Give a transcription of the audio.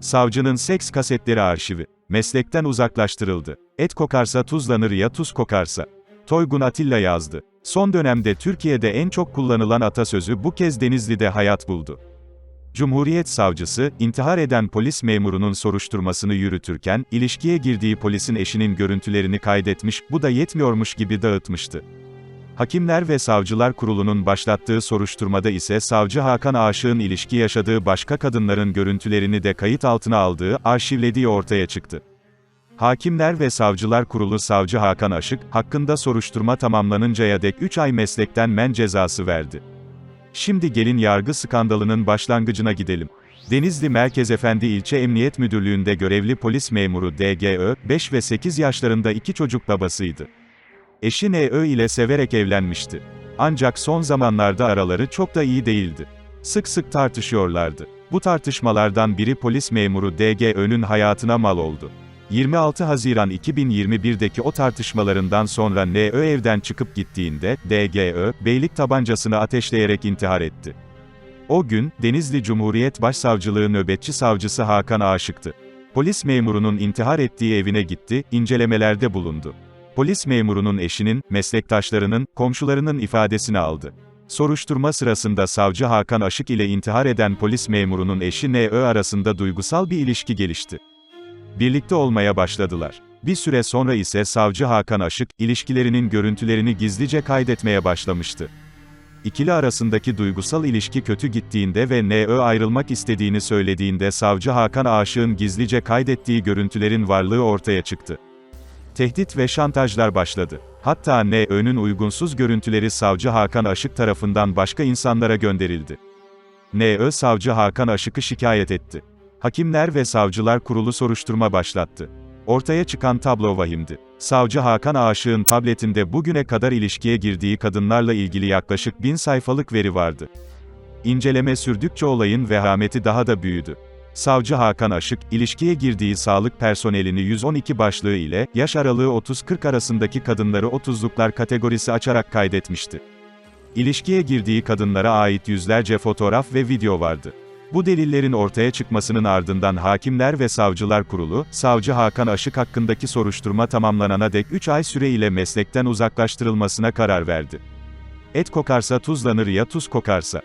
Savcının seks kasetleri arşivi. Meslekten uzaklaştırıldı. Et kokarsa tuzlanır ya tuz kokarsa. Toygun Atilla yazdı. Son dönemde Türkiye'de en çok kullanılan atasözü bu kez Denizli'de hayat buldu. Cumhuriyet savcısı, intihar eden polis memurunun soruşturmasını yürütürken, ilişkiye girdiği polisin eşinin görüntülerini kaydetmiş, bu da yetmiyormuş gibi dağıtmıştı. Hakimler ve Savcılar Kurulu'nun başlattığı soruşturmada ise savcı Hakan Aşık'ın ilişki yaşadığı başka kadınların görüntülerini de kayıt altına aldığı, arşivlediği ortaya çıktı. Hakimler ve Savcılar Kurulu Savcı Hakan Aşık, hakkında soruşturma tamamlanıncaya dek 3 ay meslekten men cezası verdi. Şimdi gelin yargı skandalının başlangıcına gidelim. Denizli Merkez Efendi İlçe Emniyet Müdürlüğü'nde görevli polis memuru DGÖ, 5 ve 8 yaşlarında iki çocuk babasıydı. Eşi NÖ ile severek evlenmişti. Ancak son zamanlarda araları çok da iyi değildi. Sık sık tartışıyorlardı. Bu tartışmalardan biri polis memuru DGÖ'nün hayatına mal oldu. 26 Haziran 2021'deki o tartışmalarından sonra NÖ evden çıkıp gittiğinde, DGÖ, beylik tabancasını ateşleyerek intihar etti. O gün, Denizli Cumhuriyet Başsavcılığı nöbetçi savcısı Hakan Aşık'tı. Polis memurunun intihar ettiği evine gitti, incelemelerde bulundu. Polis memurunun eşinin, meslektaşlarının, komşularının ifadesini aldı. Soruşturma sırasında savcı Hakan Aşık ile intihar eden polis memurunun eşi NÖ arasında duygusal bir ilişki gelişti. Birlikte olmaya başladılar. Bir süre sonra ise savcı Hakan Aşık, ilişkilerinin görüntülerini gizlice kaydetmeye başlamıştı. İkili arasındaki duygusal ilişki kötü gittiğinde ve NÖ ayrılmak istediğini söylediğinde savcı Hakan Aşık'ın gizlice kaydettiği görüntülerin varlığı ortaya çıktı. Tehdit ve şantajlar başladı. Hatta NÖ'nün uygunsuz görüntüleri savcı Hakan Aşık tarafından başka insanlara gönderildi. NÖ savcı Hakan Aşık'ı şikayet etti. Hakimler ve Savcılar Kurulu soruşturma başlattı. Ortaya çıkan tablo vahimdi. Savcı Hakan Aşık'ın tabletinde bugüne kadar ilişkiye girdiği kadınlarla ilgili yaklaşık bin sayfalık veri vardı. İnceleme sürdükçe olayın vehameti daha da büyüdü. Savcı Hakan Aşık, ilişkiye girdiği sağlık personelini 112 başlığı ile, yaş aralığı 30-40 arasındaki kadınları 30'luklar kategorisi açarak kaydetmişti. İlişkiye girdiği kadınlara ait yüzlerce fotoğraf ve video vardı. Bu delillerin ortaya çıkmasının ardından Hakimler ve Savcılar Kurulu, Savcı Hakan Aşık hakkındaki soruşturma tamamlanana dek 3 ay süre ile meslekten uzaklaştırılmasına karar verdi. Et kokarsa tuzlanır ya tuz kokarsa.